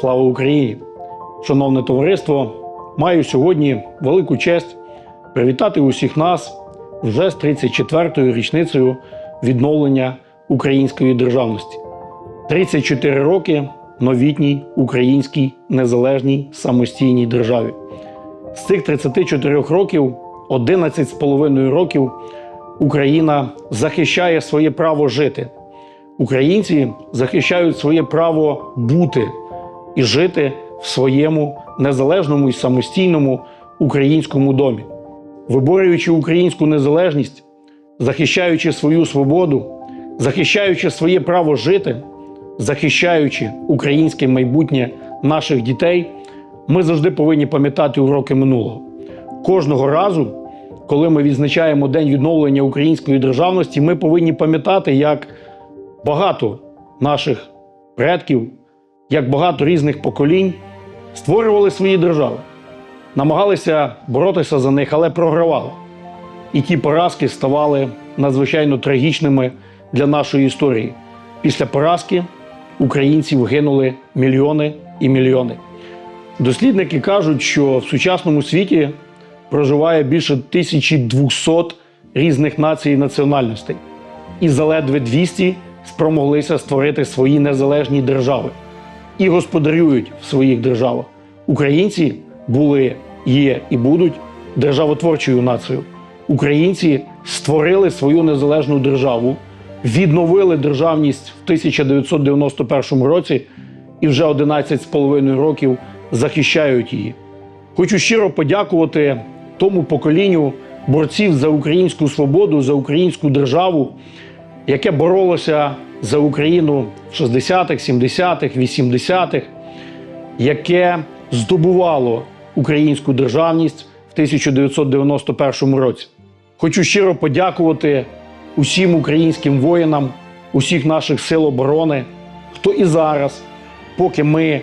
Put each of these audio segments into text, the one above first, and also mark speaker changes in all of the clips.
Speaker 1: Слава Україні! Шановне товариство, маю сьогодні велику честь привітати усіх нас вже з 34-ю річницею відновлення української державності. 34 роки новітній українській незалежній самостійній державі. З цих 34 років 11,5 років Україна захищає своє право жити. Українці захищають своє право бути і жити в своєму незалежному і самостійному українському домі, виборюючи українську незалежність, захищаючи свою свободу, захищаючи своє право жити, захищаючи українське майбутнє наших дітей, ми завжди повинні пам'ятати уроки минулого. Кожного разу, коли ми відзначаємо День відновлення української державності, ми повинні пам'ятати, як багато наших предків, як багато різних поколінь створювали свої держави, намагалися боротися за них, але програвали. І ті поразки ставали надзвичайно трагічними для нашої історії. Після поразки українців гинули мільйони і мільйони. Дослідники кажуть, що в сучасному світі проживає більше 1200 різних націй і національностей, і заледве 200 спромоглися створити свої незалежні держави і господарюють в своїх державах. Українці були, є і будуть державотворчою нацією. Українці створили свою незалежну державу, відновили державність в 1991 році і вже 11,5 років захищають її. Хочу щиро подякувати тому поколінню борців за українську свободу, за українську державу, яке боролося за Україну в 60-х, 70-х, 80-х, яке здобувало українську державність в 1991 році. Хочу щиро подякувати усім українським воїнам, усіх наших сил оборони, хто і зараз, поки ми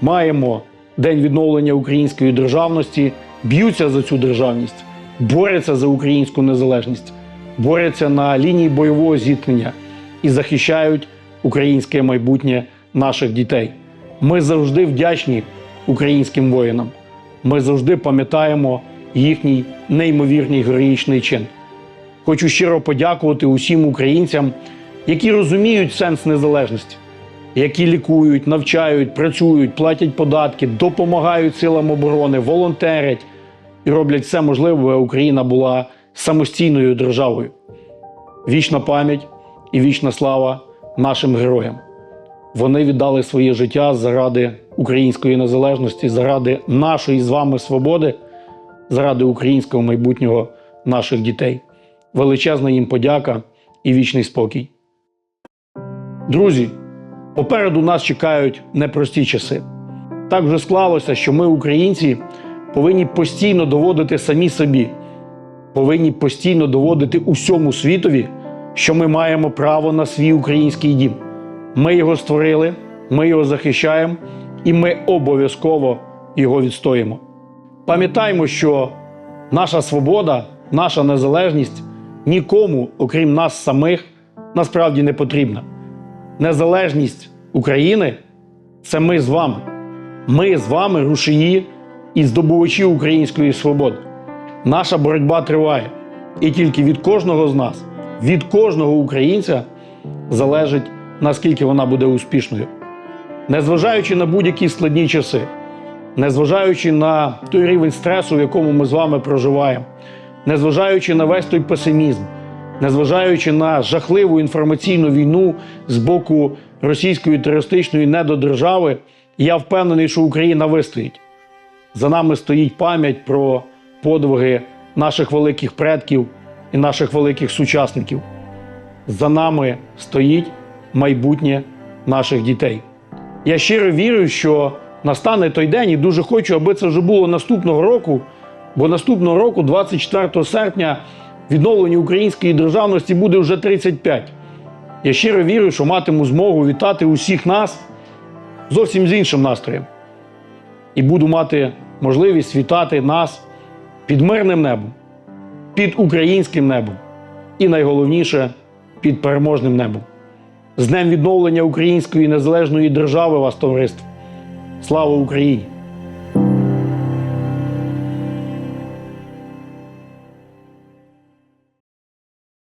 Speaker 1: маємо День відновлення української державності, б'ються за цю державність, борються за українську незалежність, борються на лінії бойового зіткнення і захищають українське майбутнє наших дітей. Ми завжди вдячні українським воїнам. Ми завжди пам'ятаємо їхній неймовірний героїчний чин. Хочу щиро подякувати усім українцям, які розуміють сенс незалежності, які лікують, навчають, працюють, платять податки, допомагають силам оборони, волонтерять і роблять все можливе, аби Україна була самостійною державою. Вічна пам'ять і вічна слава нашим героям. Вони віддали своє життя заради української незалежності, заради нашої з вами свободи, заради українського майбутнього наших дітей. Величезна їм подяка і вічний спокій. Друзі, попереду нас чекають непрості часи. Так вже склалося, що ми, українці, повинні постійно доводити самі собі, повинні постійно доводити усьому світові, що ми маємо право на свій український дім. Ми його створили, ми його захищаємо і ми обов'язково його відстоїмо. Пам'ятаймо, що наша свобода, наша незалежність нікому, окрім нас самих, насправді не потрібна. Незалежність України це ми з вами. Ми з вами рушії і здобувачі української свободи. Наша боротьба триває. І тільки від кожного з нас, від кожного українця залежить, наскільки вона буде успішною. Незважаючи на будь-які складні часи, незважаючи на той рівень стресу, в якому ми з вами проживаємо, незважаючи на весь той песимізм, незважаючи на жахливу інформаційну війну з боку російської терористичної недодержави, я впевнений, що Україна вистоїть. За нами стоїть пам'ять про подвиги наших великих предків і наших великих сучасників. За нами стоїть майбутнє наших дітей. Я щиро вірю, що настане той день, і дуже хочу, аби це вже було наступного року. Бо наступного року, 24 серпня, відновленню української державності буде вже 35. Я щиро вірю, що матиму змогу вітати усіх нас зовсім з іншим настроєм. І буду мати можливість вітати нас під мирним небом, під українським небом і найголовніше під переможним небом. З Днем відновлення української незалежної держави вас, товариство! Слава Україні!